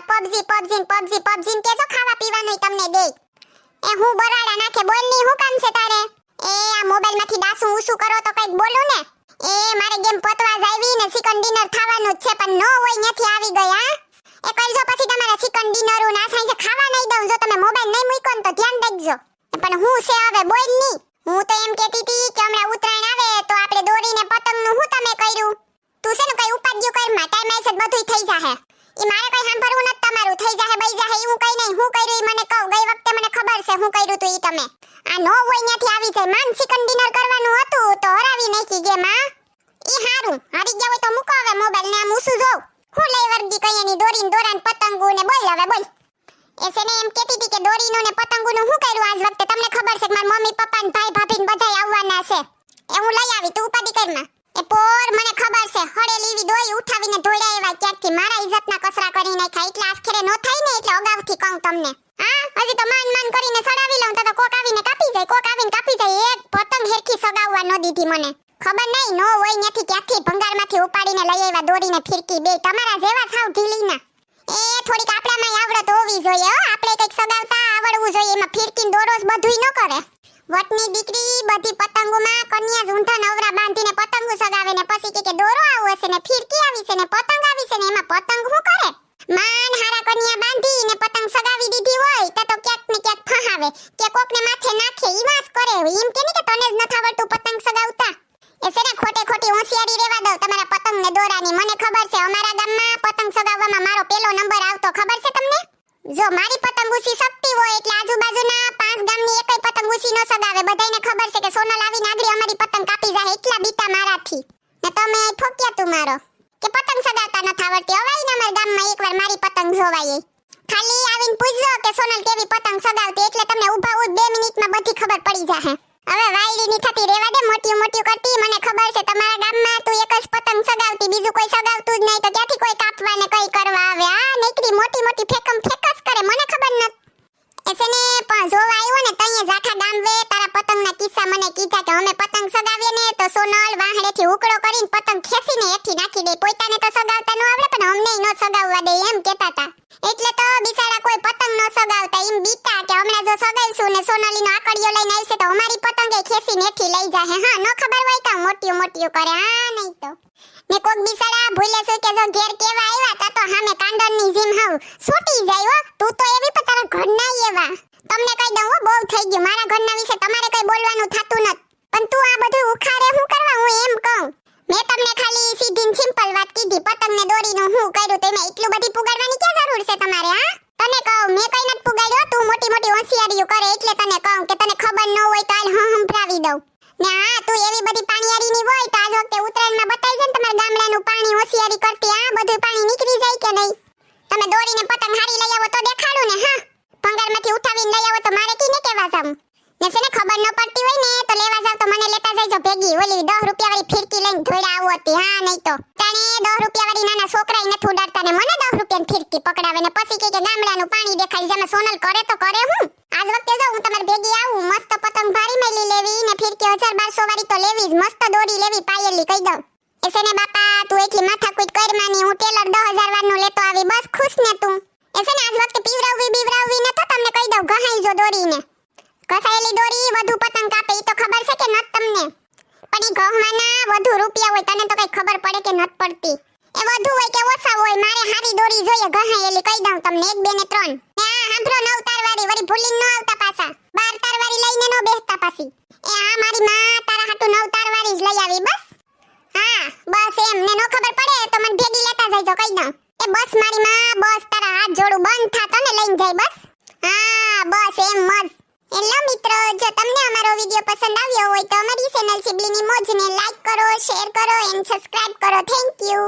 આ PUBG PUBG PUBG PUBG કે જો ખાવા પીવાનું તમને દે એ હું બરાડા નાખે, બોલની હું કામ છે તારે? એ આ મોબાઈલમાંથી દાસું ઉસુ કરો તો કંઈક બોલું ને? એ મારે ગેમ પતવા જાવી ને ચિકન ડિનર થવાનું છે, પણ નો હોય ત્યાંથી આવી હા? એ કરજો પછી તમારે ચિકન ડિનર ના થાય ખાવા નહીં દઉં. જો તમે મોબાઈલ નહીં મૂકો તો ધ્યાન રાખજો. પણ હું છે હવે બોલની. હું તો એમ કહેતી હતી કે હમણાં ઉત્તરાયણ આવે તો આપણે દોરીને પતંગનું હું તમે કર્યું? તું છે ને કઈ ઉપાડ્યું કરમાં ટાઈમ આવી છે બધુંય થઈ જાહે. ઈ મારે કઈ સાંભળવું નથી તમારું. થઈ જાહે, બઈ જાહે એવું કઈ નહીં. હું કર્યું ઈ મને કહો. ગઈ વખતે મને ખબર છે હું કર્યું તું ઈ તમે. આ નો હોય ત્યાંથી આવી જાય. માન ચિકન ડિનર કરવાનું હતું તો હરાવી નાખી ગેમ, હા? ઈ હારું. હારી ગયા હોય તો મૂકો હવે મોબાઈલ ને આમ ઉસું જોઉં. હું લઈ વર્ગી કઈ એની દોરીને દોરાન પતંગો ને બોલ હવે, બોલ. એસે ને એમ કહેતી હતી કે દોરીનું ને પતંગોનું હું કર્યું આજ વખતે? તમને ખબર છે કે મારા મમ્મી પપ્પા ને ભાઈ ભાભી ને બધાય આવવાના છે. એ હું લઈ આવી. તું ઉપાડી કરમાં અગાઉથી કહું તમને. હા, હજી તો માન માન કરીને સડાવી લઉં, તો કોક આવીને કાપી જાય, કોક આવીને કાપી જાય એક પતંગ હેરખી સગાવવા ન દીધી મને. ખબર નહીં, નો હોય ત્યાંથી ક્યાંથી ભંગારમાંથી ઉપાડીને લઈ આવ્યા, દોરીને ફિરકી બે, તમારા જેવા સાવ ઢીલીના. એ થોડીક આપણામાં આવડત હોવી જોઈએ, હો, આપણે કંઈક સગાવતા આવડવું જોઈએ, એમાં ફિરકીન દોરોસ બધુંય ન કરે. વટની દીકરી, બધી પતંગોમાં કન્યા ઝૂંઠા નવરા બાંધીને પતંગો સગાવે ને પછી કે કે દોરો આવો છે ને ફિરકી આવી છે ને પતંગ આવી છે ને, એમાં પતંગ શું કરે? માન હારા કન્યા બાંધી ફહાવે કે કોકને માથે નાખે, ઈ વાસ કરે એમ કે ની કે તને જ નથી આવડતું પતંગ સગાવતા. એ છે ને ખોટે ખોટી હોશિયારી રેવા દઉં. તમારા પતંગ ને દોરાની મને ખબર છે. અમારા ગામમાં પતંગ સગાવવામાં મારો પેલો નંબર આવતો. ખબર છે તમને? જો મારી પતંગ ઉસી શક્તિ હોય એટલે આજુબાજુના પાંચ ગામની એકય પતંગ ઉસી ન સગાવે. બધાયને ખબર છે કે સોનલ આવીને નાગરી અમારી પતંગ કાપી જાય એટલા બીતા મારાથી. ને તમે ફોક્યા તું મારો. કે પતંગ સગાવતા નથી આવડતી હવે ને અમારા ગામમાં એકવાર મારી પતંગ જોવાય ખાલી આવીને પૂછજો કે સોનલ કેવી પતંગ સગાવતી એટલે તમને ઊભા ઉભ બે મિનિટમાં બધી ખબર પડી જાહે. હવે વાયડીની થતી રેવા દે મોટી મોટી કરતી, મને ખબર છે તમારા ગામમાં તું એક જ પતંગ સગાવતી, બીજું કોઈ સગાવતું જ નહીં, તો ક્યાંથી કોઈ કાપવા ને કઈ કરવા આવે? આ નીકળી મોટી મોટી ફેકમ ફેકસ કરે, મને ખબર નથી. એસેને પણ જોવા આવ્યો ને તઈએ જાઠા ગામ વે, તારા પતંગના કિસ્સા મને કીધા કે અમે પતંગ સગાવીએ ને, તો સોનલ વાહડેથી ઉકળો કરીને પતંગ ખેંચીને એથી નાખી દે. પોતાને તો સગાવતા ન આવડે પણ અમને ન સગાવવા દે, એમ કહેતા હતા એટલે તો બિચારા કોઈ પતંગ ન સગાવતા. એમ બીતા કે હમણાં જો સગાઈશું ને સોનલીનો આકડીઓ લઈને આવશે તો અમારી પતંગે ખેસી નેઠી લઈ જાહે. હા, ન ખબર હોય તો મોટી મોટી કરે. હા, નહીં તો. ને કોક બિચારા ભૂલે છે કે જો ઘેર કેવા આવ્યા તા તો હામે કાંડરની જીમ હાવ છૂટી જાય તું તો એવી પણ તારા ઘરના એવા. તમને કહી દઉં બહુ થઈ ગયું. મારા ઘરના વિશે તમારે કઈ બોલવાનું થાતું નથી. પણ તું આ બધું ઉખાડે હું કરવા? હું એમ કહું. મેં તમને ખાલી સીધી સિમ્પલ વાત કીધી. પતંગ ને દોરીનું હું કર્યું, તેમાં એટલું બધી પુગાડવાની ક્યાં જરૂર છે? તને કહું, મેં કઈ નથી પુગાડ્યો તું મોટી મોટી હોશિયારીઓ કરે એટલે તને કહું કે તને ખબર ન હોય તો હાલ હું સંભળાવી દઉં. ને હા, તું એવી બધી પાણીયારીની હોય તો આજ વખતે ઉત્તરાયણમાં બતાવી છે ને તમારા ગામડાનું પાણી હોશિયારી કરતી આ બધું પાણી નીકળી જાય કે નહીં? તમે દોરીને પતંગ હારી લઈ આવો તો દેખાડું ને, હા? ભંગારમાંથી ઉઠાવીને લઈ આવો તો મારે કીને કેવા જામ ને છે ખબર ન પડતી હોય ને, તો લેવા જાવ તો મને લેતા જઈજો ભેગી ઓલી 10 રૂપિયા વાળી ફિરકી લઈને ધોઈડા આવો હતી, હા, નહીં તો. તાણે 10 રૂપિયા વાળી નાના છોકરાય નથી ઉડાડતા ને મને 10 રૂપિયાની ફિરકી પકડાવે ને પછી કે કે ગામડાનું પાણી દેખાય, જેમાં સોનલ કરે તો કરે હું. આજ વખતે જો હું તમારી ભેગી આવું, મસ્ત પતંગ ભારી મેલી લેવી ને ફિરકી 1200 વાળી તો લેવી જ, મસ્ત દોરી લેવી પાયેલી કહી દઉં. એસે ને બાપા, તું એટલી માથાકૂટ કર માની હું ટેલર 10000 વાળનું લેતો આવી, બસ ખુશ ને તું. એસે ને આજ વખતે પીવરાવવી બીવરાવવી ન તો તમને કહી દઉં, ગહાઈ જો દોરીને. ઘસાયેલી દોરી, વધુ પતંગ કાપે તો ખબર છે કે નત તમને? પણ એ ઘઉંમાંના વધુ રૂપિયા હોય, તને તો કઈ ખબર પડે કે નત પડતી. એ વધુ હોય કે ઓછા હોય, મારે હારી દોરી જોઈએ ઘસાયેલી કહી દઉં તમને, એક, બે ને ત્રણ. ને આ હાંભળો નવ તારવાળી વળી ભૂલી ન આવતા પાછા. બાર તારવાળી લઈને ન બેસતા પાછી. એ આ મારી માં તારા હાટુ નવ તારવાળી જ લઈ આવી, બસ. હા, બસ એમ, ને નો ખબર પડે તો મને ભેગી લેતા જઈજો કહી દઉં. એ બસ મારી માં, બસ તારા હાથ જોડું બંધ થાતો ને લઈને જાય, બસ. હા, બસ એમ મસ્ત હેલો મિત્રો, જો તમને અમારો વિડિયો પસંદ આવ્યો હોય તો અમારી ચેનલ સિબલીની મોજને લાઈક કરો શેર કરો એન્ડ સબસ્ક્રાઇબ કરો. Thank you